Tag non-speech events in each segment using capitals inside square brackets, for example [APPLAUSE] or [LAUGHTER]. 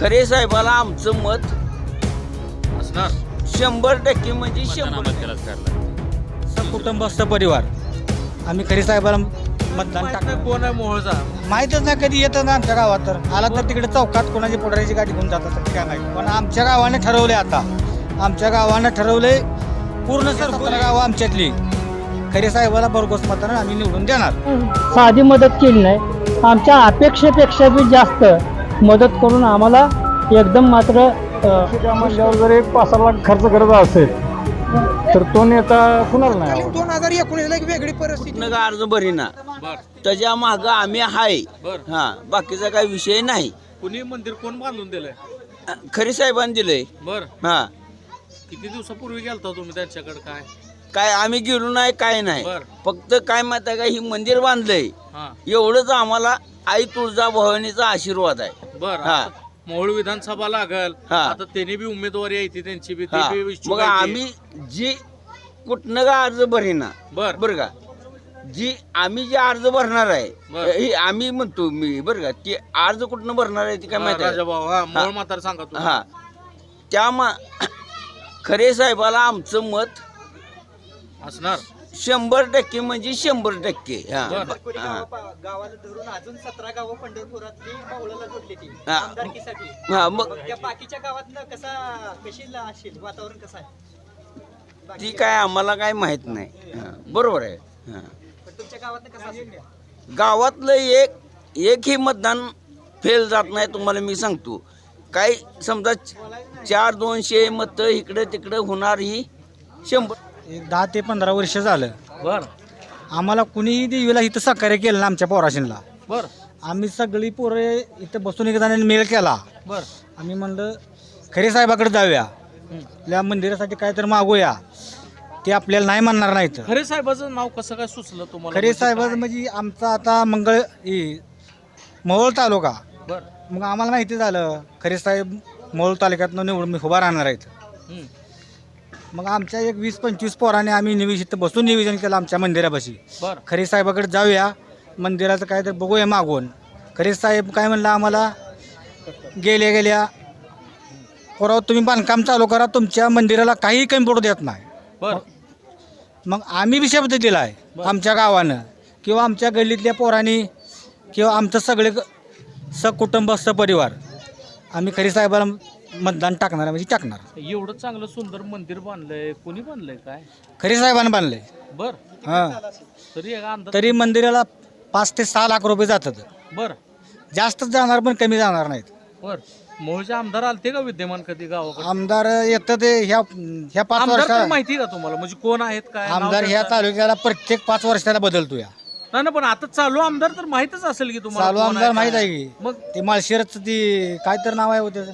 खरे साहेबाला आमचं मत असणार. शंभर टक्के म्हणजे शंभर. कुटुंब परिवार. आम्ही खरी साहेबाला मतदान नाही कोण आहे मोहळचा. माहीतच नाही कधी येतं ना आमच्या गावात तर. आला तर तिकडे चौकात कोणाची पोटराची गाडी घेऊन जात असेल काय माहिती. पण आमच्या गावाने ठरवले आता. आमच्या गावानं ठरवले पूर्ण सर गावं आमच्यातली. खरे साहेबाला भरघोस मतदान आम्ही निवडून देणार. साधी मदत केली नाही. आमच्या अपेक्षेपेक्षा बी जास्त मदत करून आम्हाला एकदम मात्र जर एक पाच सहा लाख खर्च करत असेल तर तो नेता कुणाला नाही आवडत? दोन हजार एकोणीसला एक वेगळी परिस्थिती. कुठनं का अर्ज भरीना बर त्याच्या माग आम्ही आहे बर. हा बाकीचा काही विषय नाही. कुणी मंदिर कोण बांधून दिलंय? खरी साहेबांनी दिलंय. बर. हा. किती दिवसापूर्वी गेलता तुम्ही त्यांच्याकडे काय? काय आम्ही गेलो नाही काय नाही. बर. फक्त काय माहीत आहे का ही मंदिर बांधलंय. हा. एवढंच आम्हाला आई तुळजा भवानीचा आशीर्वाद आहे. बर हा. मोहोळ विधानसभा लागल हा. आता त्यांनी बी उमेदवारी आहे ती त्यांची बी हा. ते बी इच्छुक मग आहे ते. आम्ही जी कुठनं का अर्ज भरेना बर बरं का जी आम्ही जे अर्ज भरणार आहे. हे आम्ही म्हणतो मी बरं का ते अर्ज कुठनं भरणार आहे ते काय माहिती आहे राजाभाऊ हा मोहोळ म्हातारा सांगा हा त्या मा [COUGHS] खरे साहेबाला आमचं मत असणार शंभर टक्के म्हणजे शंभर टक्के. हा. बरं. हा. गावाला धरून अजून सतरा गावं पंढरपुरातली जोडली ती. हा. आमदारकीसाठी. हा मग मग त्या बाकीच्या गावातनं कसा कशी ला- असेल? वातावरण कसं आहे? ती काय आम्हाला काय माहीत नाही. हा, बरोबर आहे. हा. पण तुमच्या गावातनं कसं असेल? गावातलं एक एकही मतदान फेल जात नाही तुम्हाला मी सांगतो. काय समजा चार दोनशे मतं इकडं तिकडं होणार ही शंभर एक दहा ते पंधरा वर्ष झालं. बर. आम्हाला कुणीही देवीला इथं सहकार्य केलं ना आमच्या पोराशीनला. बर. आम्ही सगळी पोरे इथं बसून एक जणांनी मेल केला. बर. आम्ही म्हणलं खरे साहेबाकडे जाऊया. आपल्या मंदिरासाठी काय तर मागूया. ते आपल्याला नाही म्हणणार नाहीत. खरे साहेबाचं नाव कसं काय सुचलं तुम्हाला? खरे म्हणजे साहेब काय? म्हणजे आमचा आता मंगळ हे, मोहोळ तालुका. बर. मग आम्हाला माहिती झालं खरे साहेब मोहोळ तालुक्यातनं निवडून उभा राहणार आहेत. मग आमच्या एक वीस पंचवीस पोराने आम्ही इथं बसून निवेदन केलं आमच्या मंदिरापाशी. बर. खरे साहेबाकडे जाऊया मंदिराचं काय तर बघूया मागून. खरे साहेब काय म्हणलं आम्हाला गेल्या गेल्या पोराव तुम्ही बांधकाम चालू करा तुमच्या मंदिराला काही कमी पडू देत नाही. बर. मग आम्ही बी शब्द दिला आहे आमच्या गावानं. किंवा आमच्या गल्लीतल्या पोरांनी किंवा आमचं सगळे ग- सकुटुंब सपरिवार आम्ही खरी साहेबाला मतदान टाकणार आहे म्हणजे टाकणार. एवढं चांगलं सुंदर मंदिर बांधलंय कोणी बांधलंय काय? खरी साहेबानं बांधले बर. हां. तरी एक अंदाज तरी मंदिराला पाच ते सहा लाख रुपये जातात. बर. जास्तच जाणार पण कमी जाणार नाहीत. बर. मोहचे आमदार आलते का विद्यमान कधी गावाकडे? आमदार येतं ते ह्या ह्या पाच आमदार तर वर्षाला माहिती आहे का तुम्हाला? म्हणजे कोण आहेत काय? नाव आमदार ह्या त्यांचं? तालुक्याला प्रत्येक पाच वर्षाला बदलतो या नाही ना पण आता चालू आमदार तर माहितच असेल की तुम्हाला चालू कोण आमदार काय. माहीत आहे की. मग ते माळशिरच ती काय तर नाव आहे हो त्याचं?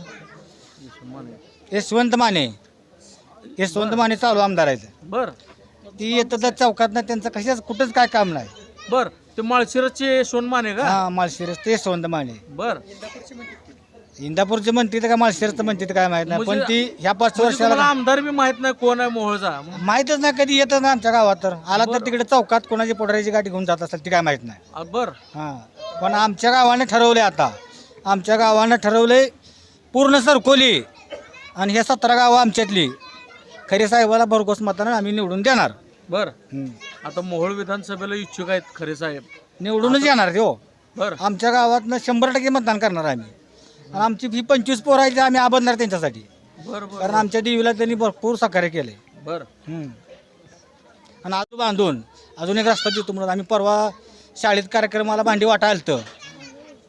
यशवंत माने. यशवंत माने चालू आमदार आहेत. बर. ती येतं त्या चौकात ना त्यांचं कशाच कुठंच काय काम नाही. बर. ते माळशिरसचे सोनमाने का? हा माळशिरस ते यशवंत माने. बर. इंदापूरचे म्हणते काय माळशिरसचं म्हणते तर काय माहीत नाही. पण म्हणजे- ती ह्या पाच म्हणजे तुम्हाला वर्षाला आमदार बी माहीत नाही कोण आहे मोहळचा. माहीतच नाही कधी येतं ना आमच्या गावात तर. आला तर तिकडे चौकात कोणाची पोटराची गाठी घेऊन जात असेल ती काय माहीत नाही. आ, बर. हां. पण आमच्या गावाने ठरवले आता. आमच्या गावानं ठरवले पूर्ण सरकोली आणि ह्या सतरा गावं आमच्यातली. खरे साहेबाला भरघोस मतानं आम्ही निवडून देणार. बर. हं. आता मोहोळ विधानसभेला इच्छुक आहेत खरे साहेब. निवडूनच येणार ते हो. बर. आमच्या गावातनं शंभर टक्के मतदान करणार आम्ही. आणि आमची ही पंचवीस पोरं आहेत ते आम्ही आबदणार त्यांच्यासाठी. बर बर कारण आमच्या देवीला त्यांनी भरपूर सहकार्य केले बर. आणि आजू बांधून अजून एक रस्ता देतो म्हणून आम्ही परवा शाळेत कार्यक्रमाला भांडी वाटा आलतं.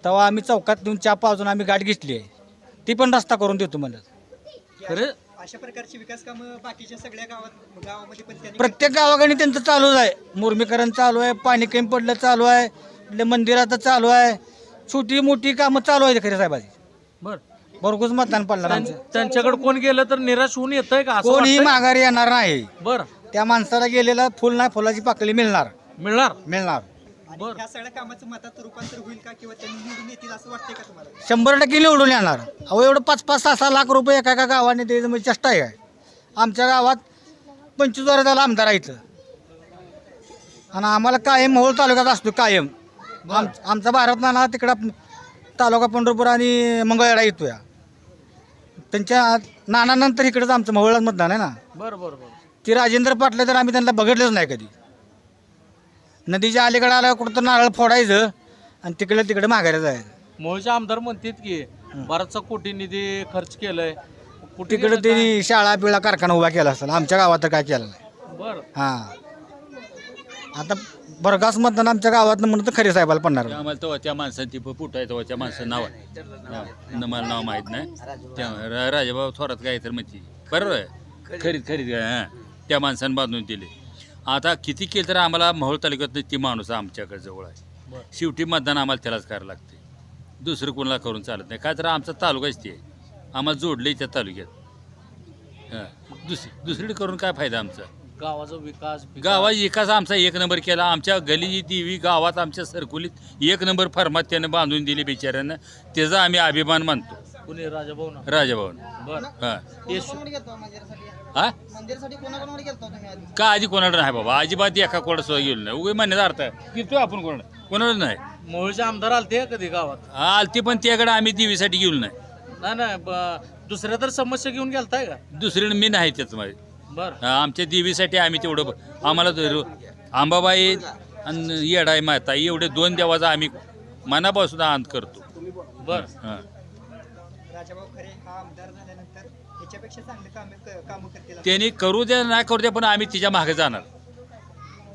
तेव्हा आम्ही चौकात नेऊन चहा पाजून आम्ही गाठ घेतली आहे. ती पण रस्ता करून देतो म्हणत खरे? अशा प्रकारची विकास कामं बाकीच्या सगळ्या गावात गावामध्ये पण त्यांनी प्रत्येक गावाकडे त्यांचं चालूच आहे. मुरमीकरण चालू आहे पाणी कमी पडलं चालू आहे आपल्या मंदिराचं चालू आहे. छोटी मोठी कामं चालू आहेत खरे साहेबाची बर. भरघोस मतदान पडणार आमचं. त्यांच्याकडे कोण गेलं तर निराश होऊन येतंय का? असं कोणीही वाटतंय? माघारी येणार नाही. बर. त्या माणसाला गेलेला फुल नाही फुलाची पाकळी मिळणार. मिळणार. मिळणार. बरं. ह्या सगळ्या कामाचं मतात रूपांतर होईल का किंवा त्यांनी निवडून येतील असं वाटतंय का तुम्हाला? शंभर टक्के निवडून येणार. अहो एवढं पाच पाच सहा सहा लाख रुपये एका एका गावाने द्यायचं म्हणजे चेष्टा आहे काय? आमच्या गावात पंचवीस वर्षाला आमदार आहे इथं आणि आम्हाला कायम मोहोळ तालुक्यात असतो कायम. आम आमचा भारत नाना तिकडं तालुका पंढरपूर आणि मंगळवेढा येतो या त्यांच्या नानानंतर इकडंच आमचं मोहळाच मतदान आहे ना. बरं बरं बरं. ती राजेंद्र पाटले तर आम्ही त्यांना बघितलंच नाही कधी. नदीच्या अलीकडे आल्यावर कुठं तर नारळ फोडायचं आणि तिकडे तिकडे मागायला जायचं. मोहोळचे आमदार म्हणतात की बराचसा कोटी निधी खर्च केलाय. कुठे तिकडे गेलं काय? त्यांनी शाळा पिळा कारखाना उभा केला असेल. आमच्या गावात तर काय केलं नाही. बरं. हां. आता बरगास मतदान आमच्या गावात म्हणून तर खरे साहेबाला पडणार आम्हाला तेव्हा त्या माणसाने ती आहे तेव्हा त्या माणसाचं नाव आहे. हा, न मला नाव माहीत नाही. त्या रा- राजाभाऊ थोरात काय तर म्हणते. बरोबर आहे? खरीद खरीद काय हां. त्या माणसानं बांधून दिले. आता किती केलं तर आम्हाला मोहोळ तालुक्यात ती माणूस आमच्याकडे जवळ आहे. शेवटी मतदान आम्हाला त्यालाच करावं लागते. दुसरं कोणाला करून चालत नाही. काय तर आमचा तालुकाच ते आहे. आम्हाला जोडले त्या तालुक्यात. हां. दुसरी दुसरीकडे करून काय फायदा आमचा? गावाचा विकास गावात विकास आमचा एक नंबर केला. आमच्या गली देवी गावात आमच्या सरकुलीत एक नंबर फर्मात त्यानं बांधून दिली बिचाऱ्यानं. त्याचा आम्ही अभिमान मानतो. कुणी? राजाभाऊ ना राजाभाऊन. बरं. हा. हा? मंदिरासाठी कोणाकोणाकडे गेलतो तुम्ही आधी? का आधी कोणाला नाही बाबा? अजिबात एका कोणा सुद्धा गेलो नाही. उगे म्हणण्याचा अर्थ आहे. की तो आपण कोण कोणाला नाही. मोहोळचे आमदार आलते कधी गावात? आलती पण त्याकडे आम्ही देवीसाठी गेलो नाही. नाही नाही ब- दुसऱ्या तर समस्या घेऊन गेलताय का? दुसरीकडे मी नाही त्याच मध्ये बरं. आमच्या देवीसाठी आम्ही तेवढं ब- आम्हाला तर आंबाबाई आणि येडाई माता एवढे दोन देवाचा आम्ही मनापासून आनंद करतो. बरं. हां हा. आमदार झाल्यानंतर याच्यापेक्षा चांगले कामे कामं करतील त्यांनी करू द्या नाही करू द्या पण आम्ही तिच्यामागे जाणार.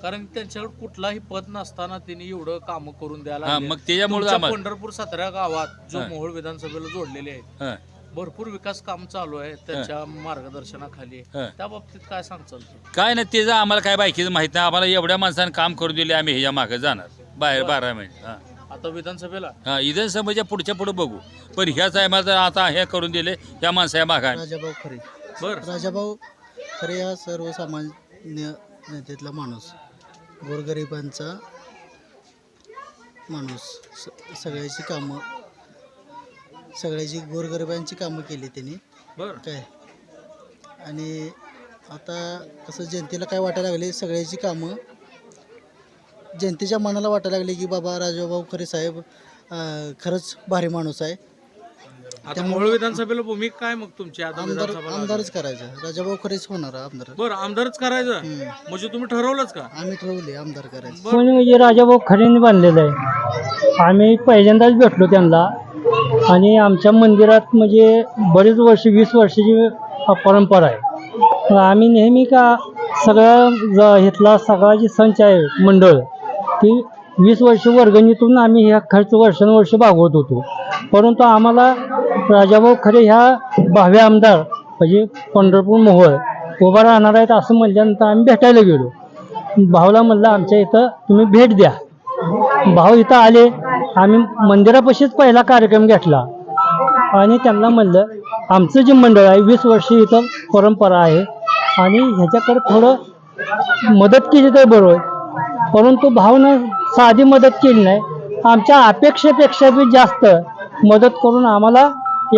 कारण त्यांच्याकडे कुठलाही पद नसताना त्यांनी एवढं काम करून द्यायला हा, लागले. मग त्याच्यामुळे तुमच्या आम्हाला- पंढरपूर सतरा गावात जो हा. मोहोळ विधानसभेला जोडलेले आहेत हां. भरपूर विकास काम चालू आहे त्यांच्या मार्गदर्शनाखाली. हा. त्या बाबतीत काय सांगचाल तू काय नाही त्याचं आम्हाला काय बायकीचं माहीत नाही आम्हाला एवढ्या माणसानं काम करू दिले आम्ही ह्याच्या मागे जाणार. बाहेर बारा महिने हां. आता विधानसभेला? हां समजा पुढच्या पुढे बघू. पण ह्याच आम्हाला तर आता हे करून दिले त्या माणसाच्या मागा राजाभाऊ खरे. बर. राजाभाऊ खरे हा सर्वसामान्य नेत्यातला माणूस. गोरगरिबांचा माणूस. स सगळ्याची कामं सगळ्याची गोरगरिबांची कामं केली त्यांनी. बर. काय? आणि आता कसं जनतेला काय वाटायला लागले सगळ्याची कामं जनतेच्या मनाला वाटायला लागले की बाबा राजाभाऊ खरे साहेब अं, खरंच भारी माणूस आहे. आता मोहोळ विधानसभेला भूमिका काय मग तुमची? आता आमदार विधानसभेला आमदारच करायचं. राजाभाऊ खरेच होणार आमदार बरं आमदारच करायचं. म्हणजे तुम्ही ठरवलंच का? आम्ही ठरवले आमदार करायचं. कोणी म्हणजे राजाभाऊ खरेने बांधलेलं आहे. आम्ही पहिल्यांदाच भेटलो त्यांना. आणि आमच्या मंदिरात म्हणजे बरेच वर्ष वीस वर्षाची परंपरा आहे. आम्ही नेहमी का सगळं ज इथला सगळा जी संच आहे मंडळ की वीस वर्ष वर्गणीतून आम्ही ह्या खर्च वर्षानुवर्ष भागवत होतो. परंतु आम्हाला राजाभाऊ खरे ह्या भावे आमदार म्हणजे पंढरपूर मोहोळ उभा राहणार आहेत असं म्हणल्यानंतर आम्ही भेटायला गेलो. भाऊला म्हणलं आमच्या इथं तुम्ही भेट द्या. भाऊ इथं आले. आम्ही मंदिरापाशीच पहिला कार्यक्रम घेतला. आणि त्यांना म्हणलं आमचं जे मंडळ आहे वीस वर्ष इथं परंपरा आहे आणि ह्याच्याकडे थोडं मदत केली तर बरोबर परंतु भावनं साधी मदत केली नाही. आमच्या अपेक्षेपेक्षा बी जास्त मदत करून आम्हाला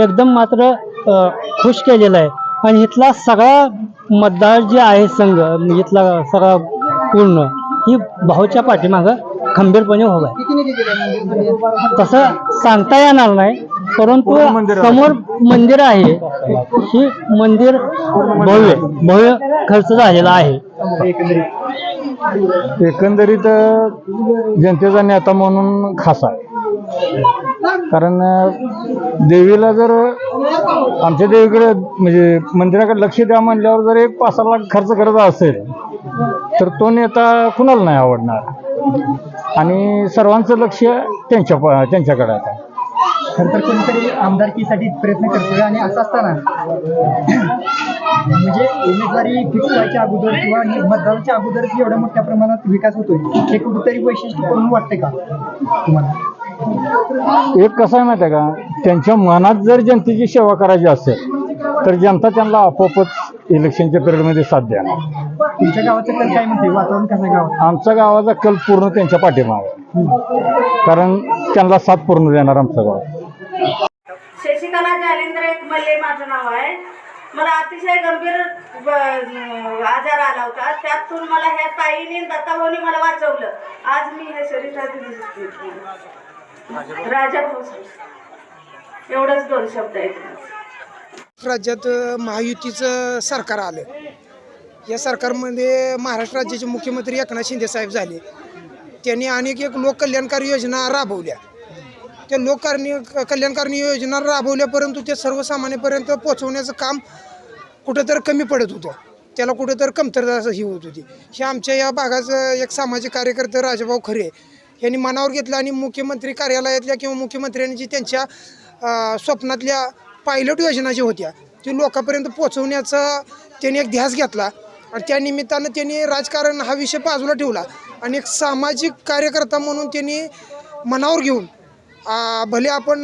एकदम मात्र खुश केलेलं आहे. आणि इथला सगळा मतदार जे आहे संघ इथला सगळा पूर्ण ही भाऊच्या पाठीमागं खंबीरपणे उभा आहे. तसं सांगता येणार नाही परंतु समोर मंदिर आहे. ही मंदिर भव्य भव्य खर्च झालेला आहे. एकंदरीत जनतेचा नेता म्हणून खास आहे. कारण देवीला जर आमच्या देवीकडे म्हणजे मंदिराकडे लक्ष द्या म्हणल्यावर जर एक पाच सहा लाख खर्च करायचा असेल तर तो नेता कुणाला नाही आवडणार? आणि सर्वांचं लक्ष त्यांच्या प- त्यांच्याकडे आहे. खर तर कोणीतरी आमदारकीसाठी प्रयत्न करतोय आणि असं असताना म्हणजे उमेदवारी फिक्स व्हायच्या अगोदर किंवा मतदानाच्या अगोदर एवढ्या मोठ्या प्रमाणात विकास होतोय हे कुठेतरी वैशिष्ट्य म्हणून वाटते का तुम्हाला? एक कसं आहे माहिती आहे का? त्यांच्या मनात जर जनतेची सेवा करायची असेल तर जनता त्यांना आपोआपच इलेक्शनच्या पिरियडमध्ये साथ देणार. तुमच्या गावाचं तर काय म्हणते? वातावरण कसं आहे गावात आमचा गावाचा कल पूर्ण त्यांच्या पाठीमागे. कारण त्यांना साथ पूर्ण देणार आमचं गाव. शशिकला जालिंद्र एक मल्ले माझं नाव आहे. मला अतिशय गंभीर आजार आला होता. त्यातून मला ह्या ताईने दत्ताभाऊने मला वाचवलं. आज मी ह्या शरीरात राजा भाऊ एवढंच दोन शब्द आहेत. राज्यात महायुतीचं सरकार आलं. या सरकारमध्ये महाराष्ट्र राज्याचे मुख्यमंत्री एकनाथ शिंदे साहेब झाले. त्यांनी अनेक एक लोककल्याणकारी योजना राबवल्या. त्या लोककारणी कल्याणकारणी योजना राबवल्या परंतु ते सर्वसामान्यपर्यंत पोहोचवण्याचं काम कुठंतरी कमी पडत होतं. त्याला कुठंतरी कमतरता असं ही होत होती. हे आमच्या या भागाचं एक सामाजिक कार्यकर्ते राजाभाऊ खरे यांनी मनावर घेतलं आणि मुख्यमंत्री कार्यालयातल्या किंवा मुख्यमंत्र्यांनी जी त्यांच्या स्वप्नातल्या पायलट योजना ज्या होत्या ती लोकांपर्यंत पोहोचवण्याचा त्यांनी एक ध्यास घेतला आणि त्या निमित्तानं त्यांनी राजकारण हा विषय बाजूला ठेवला आणि एक सामाजिक कार्यकर्ता म्हणून त्यांनी मनावर घेऊन भले आपण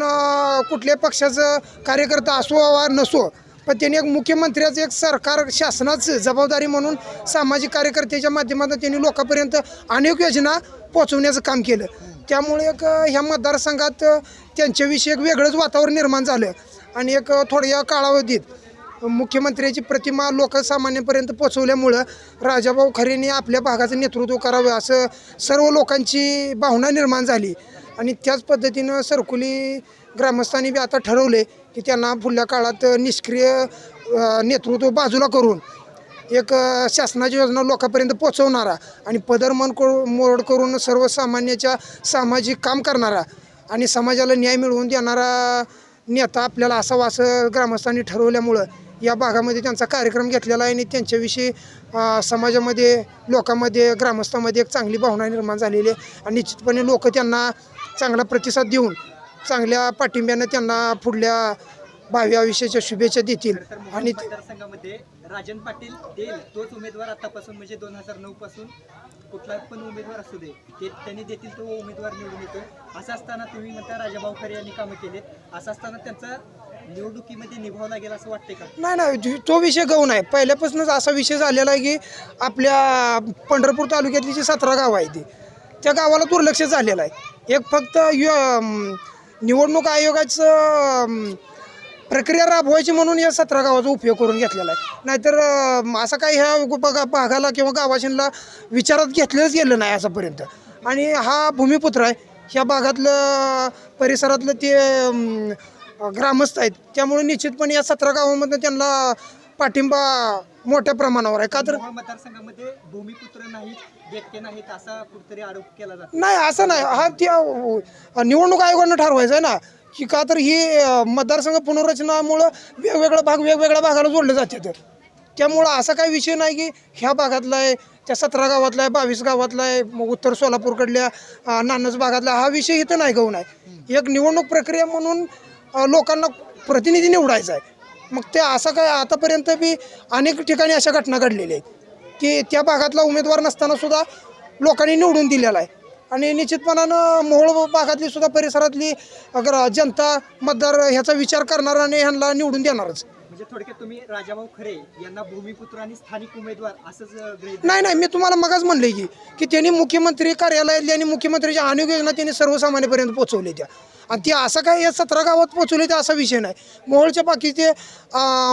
कुठल्याही पक्षाचं कार्यकर्ता असो वा नसो पण त्यांनी एक मुख्यमंत्र्याचं एक सरकार शासनाचं जबाबदारी म्हणून सामाजिक कार्यकर्त्याच्या माध्यमातून त्यांनी लोकांपर्यंत अनेक योजना पोचवण्याचं काम केलं. त्यामुळे एक ह्या मतदारसंघात त्यांच्याविषयी एक वेगळंच वातावरण निर्माण झालं आणि एक थोड्या कालावधीत मुख्यमंत्र्याची प्रतिमा लोकसामान्यांपर्यंत पोचवल्यामुळं राजाभाऊ खरेने आपल्या भागाचं नेतृत्व करावं असं सर्व लोकांची भावना निर्माण झाली. आणि त्याच पद्धतीनं सरकुली ग्रामस्थांनी बी आता ठरवले की त्यांना पुढल्या काळात निष्क्रिय नेतृत्व बाजूला करून एक शासनाची योजना लोकांपर्यंत पोचवणारा आणि पदरमन करू मोड करून सर्वसामान्याच्या सामाजिक काम करणारा आणि समाजाला न्याय मिळवून देणारा नेता आपल्याला असावा असं ग्रामस्थांनी ठरवल्यामुळं या भागामध्ये त्यांचा कार्यक्रम घेतलेला आहे आणि त्यांच्याविषयी समाजामध्ये लोकांमध्ये ग्रामस्थांमध्ये एक चांगली भावना निर्माण झालेली आहे. आणि निश्चितपणे लोक त्यांना चांगला प्रतिसाद देऊन चांगल्या पाठिंब्यानं त्यांना पुढल्या भावी आयुष्याच्या शुभेच्छा देतील. आणि मतदारसंघामध्ये राजन पाटील देईल तोच उमेदवार आतापासून म्हणजे दोन हजार नऊ पासून कुठला पण उमेदवार असू दे ते त्यांनी देतील तो उमेदवार निवडून येतो. असं असताना तुम्ही म्हणता राजाभाऊ खरे यांनी कामं केलेत. असं असताना त्यांचा निवडणुकीमध्ये निभाव लागेल असं वाटतंय का? नाही नाही तो विषय गौण आहे. पहिल्यापासूनच असा विषय झालेला आहे की आपल्या पंढरपूर तालुक्यातली जी सतरा गावं आहे ती त्या गावाला दुर्लक्ष झालेलं आहे. एक फक्त य निवडणूक आयोगाचं प्रक्रिया राबवायची म्हणून या सतरा गावाचा उपयोग करून घेतलेला आहे. नाहीतर असं काही ह्या भागाला किंवा गावाशींना विचारात घेतलंच गेलं नाही असंपर्यंत आणि हा भूमिपुत्र आहे. ह्या भागातलं परिसरातलं ते ग्रामस्थ आहेत. त्यामुळे निश्चितपणे या सतरा गावामधनं त्यांना पाठिंबा मोठ्या प्रमाणावर आहे. का तर मोहोळ मतदारसंघामध्ये भूमिपुत्र नाहीत व्यक्ती नाहीत असा कुठेतरी आरोप केला जातो. नाही असं नाही. हा त्या निवडणूक आयोगानं ठरवायचं आहे ना की का तर ही अ, मतदारसंघ पुनर्रचनामुळं वेगवेगळा भाग वेगवेगळ्या भागाला जोडले जातात त्यामुळं असा काही विषय नाही की ह्या भागातला आहे त्या सतरा गावातला आहे बावीस गावातला आहे मग उत्तर सोलापूरकडल्या अ, नानस भागातला हा विषय इथं नाही गहू नाही. एक निवडणूक प्रक्रिया म्हणून अ, लोकांना प्रतिनिधी निवडायचा आहे. मग ते असं काय आतापर्यंत बी अनेक ठिकाणी अशा घटना घडलेल्या आहेत. की त्या भागातला उमेदवार नसताना सुद्धा लोकांनी निवडून दिलेला आहे. आणि निश्चितपणानं मोहोळ भागातली सुद्धा परिसरातली अगर जनता मतदार ह्याचा विचार करणार आणि ह्यांना निवडून देणारच. म्हणजे थोडक्यात तुम्ही राजाभाऊ खरे यांना भूमिपुत्र आणि स्थानिक उमेदवार असंच गृहीत नाही नाही मी तुम्हाला मगाच म्हणले की की त्यांनी मुख्यमंत्री कार्यालयातली आणि मुख्यमंत्रीच्या अनेक योजना त्यांनी सर्वसामान्यपर्यंत पोहोचवल्या त्या. आणि ते असं काय या सतरा गावात पोहोचवले ते असा विषय नाही. मोहोळच्या बाकीचे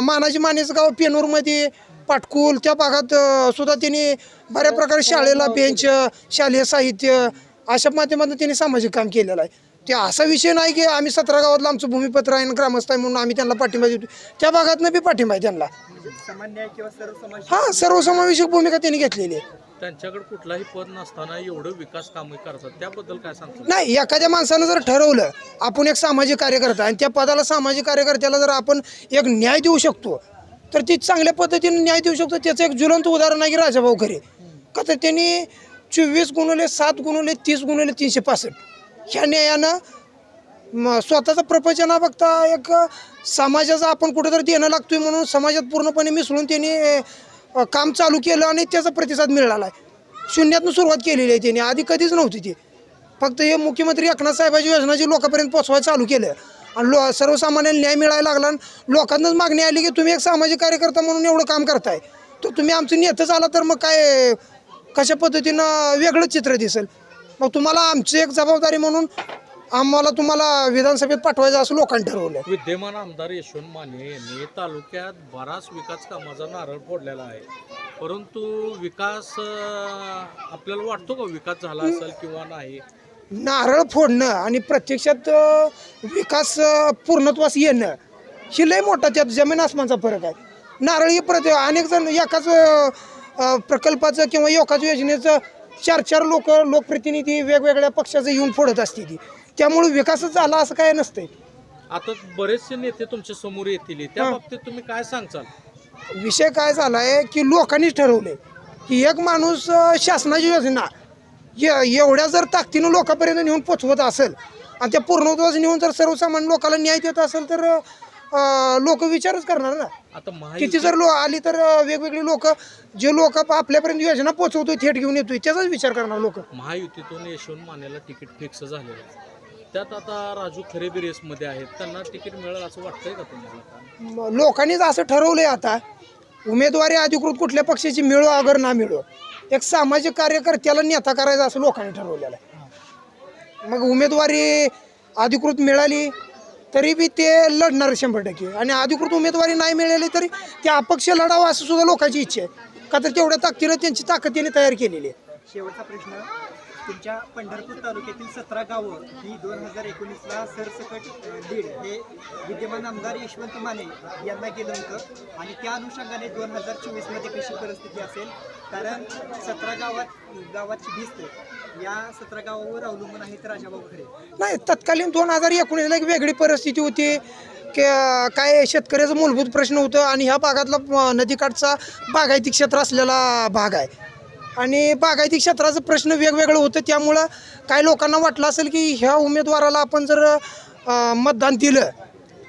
मानाजी मानेचं गाव पेनूरमध्ये पाटकुल त्या भागात सुद्धा त्यांनी बऱ्या प्रकारे शाळेला बेंच शालेय साहित्य अशा माध्यमातून त्यांनी सामाजिक काम केलेलं आहे. ते असा विषय नाही की आम्ही सतरा गावातलं आमचं भूमिपत्र आहे आणि ग्रामस्थ आहे म्हणून आम्ही त्यांना पाठिंबा देतो. त्या भागातनं बी पाठिंबा आहे त्यांना. हा सर्वसमावेशक भूमिका त्यांनी घेतलेली आहे. त्यांच्याकडे कुठलाही पद नसताना एवढं विकास कामे करतात. त्याबद्दल काय सांगतो नाही एखाद्या माणसानं जर ठरवलं आपण एक सामाजिक कार्यकर्ता आणि त्या पदाला सामाजिक कार्यकर्त्याला जर आपण एक न्याय देऊ शकतो तर ती चांगल्या पद्धतीने न्याय देऊ शकतो. त्याचं एक ज्वलंत उदाहरण आहे की राजाभाऊ खरे. का तर त्यांनी चोवीस गुणवले सात गुणवले तीस गुणवले तीनशे पासष्ट. ह्या न्यायानं म स्वतःचं प्रपंच न बघता एक समाजाचं आपण कुठेतरी देणं लागतोय म्हणून समाजात पूर्णपणे मिसळून त्यांनी अ, काम चालू केलं आणि त्याचा प्रतिसाद मिळाला आहे शून्यातून सुरुवात केलेली आहे त्यांनी आधी कधीच नव्हती ती. फक्त हे मुख्यमंत्री एकनाथ साहेबांची योजना जी लोकांपर्यंत पोचवायला चालू केलं आणि लो सर्वसामान्यांना न्याय मिळायला लागला आणि लोकांनाच मागणी आली की तुम्ही एक सामाजिक कार्यकर्ता म्हणून एवढं काम करताय. तर तुम्ही आमचं नेतच आला तर मग काय कशा पद्धतीनं वेगळंच चित्र दिसेल? मग तुम्हाला आमची एक जबाबदारी म्हणून आम्हाला तुम्हाला विधानसभेत पाठवायचं असं लोकांनी ठरवलं विद्यमान आमदार यशवंत माने यांनी तालुक्यात बराच विकास कामाचा नारळ फोडलेला आहे. परंतु विकास आपल्याला वाटतो का विकास झाला असेल किंवा नाही? नारळ फोडणं आणि प्रत्यक्षात विकास पूर्णत्वास येणं ही लय मोठा त्यात जमीन आसमानचा फरक आहे. नारळ ही प्रति अनेक जण एकाच प्रकल्पाचं किंवा एकाच योजनेचं चार चार लोक लोकप्रतिनिधी वेगवेगळ्या पक्षाचं येऊन फोडत असते ती. त्यामुळे विकासच झाला असं काय नसतंय. आता बरेचसे नेते तुमच्यासमोर येतील. त्या हां. बाबतीत तुम्ही काय सांगचाल विषय काय झाला आहे की लोकांनीच ठरवले की एक माणूस अं, शासनाची योजना ए- एवढ्या जर ताकदीनं लोकांपर्यंत नेऊन पोचवत असेल आणि त्या पूर्णत्वाच नेऊन जर सर्वसामान्य लोकांना न्याय देत असेल तर लोक विचारच करणार ना. आता किती जर लो आली तर अं, वेगवेगळी लोक जे लोक आपल्यापर्यंत योजना पोचवतोय थेट घेऊन येतोय त्याचाच विचार करणार लोक. महायुतीतून यशवंत मानेला तिकीट फिक्स झालेलं आहे. त्यात आता राजू खरे बी रेसमध्ये आहेत. त्यांना तिकीट मिळेल असं वाटतंय का तुम्हाला? म- लोकांनीच असं ठरवलंय आता उमेदवारी अधिकृत कुठल्या पक्षाची मिळो अगर ना मिळो एक सामाजिक कार्यकर्त्याला नेता करायचा असं लोकांनी ठरवलेलं आहे. मग उमेदवारी अधिकृत मिळाली तरी बी ते लढणार शंभर टक्के. आणि अधिकृत उमेदवारी नाही मिळाली तरी ते अपक्ष लढावं असं सुद्धा लोकांची इच्छा आहे. का तर तेवढ्या ताकदीनं त्यांची ताकद त्यांनी तयार केलेली आहे. शेवटचा प्रश्न. तुमच्या पंढरपूर तालुक्यातील सतरा गावं ही दोन हजार एकोणीसला सरसकट दीड लीड हे विद्यमान आमदार यशवंत माने यांना गेलं होतं. आणि त्या अनुषंगाने दोन हजार चोवीसमध्ये कशी परिस्थिती असेल? कारण सतरा गावात गावाची भिस्त या सतरा गावावर अवलंबून आहेत राजाभाऊ खरे. नाही तत्कालीन दोन हजार एकोणीसला एक वेगळी परिस्थिती होती की काय शेतकऱ्याचं मूलभूत प्रश्न होतं आणि ह्या भागातला नदीकाठचा बागायती क्षेत्र असलेला भाग आहे. आणि बागायती क्षेत्राचं प्रश्न वेगवेगळं होतं. त्यामुळं काही लोकांना वाटलं असेल की ह्या उमेदवाराला आपण जर अं, मतदान दिलं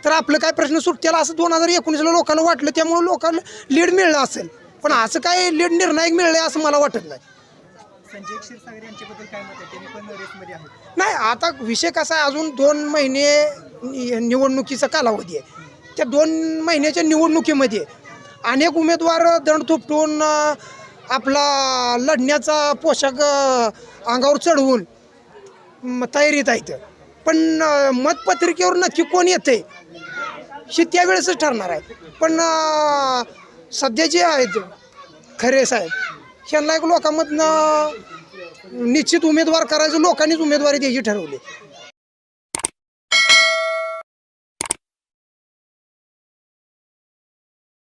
तर आपलं काय प्रश्न सुटतील असं दोन हजार एकोणीसला लोकांना वाटलं. त्यामुळं लोकांना लीड मिळलं असेल. पण असं काय लीड निर्णायक मिळलं असं मला वाटत नाही. संजय क्षीरसागर यांच्याबद्दल काय मत आहे? त्यांनी पण रेसमध्ये आहेत. नाही आता विषय कसा आहे अजून दोन महिने नि- निवडणुकीचा कालावधी आहे. त्या दोन महिन्याच्या निवडणुकीमध्ये अनेक उमेदवार दंड थोपटून अं, आपला लढण्याचा पोशाख अंगावर चढवून तयारीत आहेत पण मतपत्रिकेवर नक्की कोण येते हे त्यावेळेसच ठरणार आहे. पण सध्या जे आहेत खरे साहेब ह्यांना एक लोकांमधनं निश्चित उमेदवार करायचं लोकांनीच उमेदवारी द्यायची ठरवली.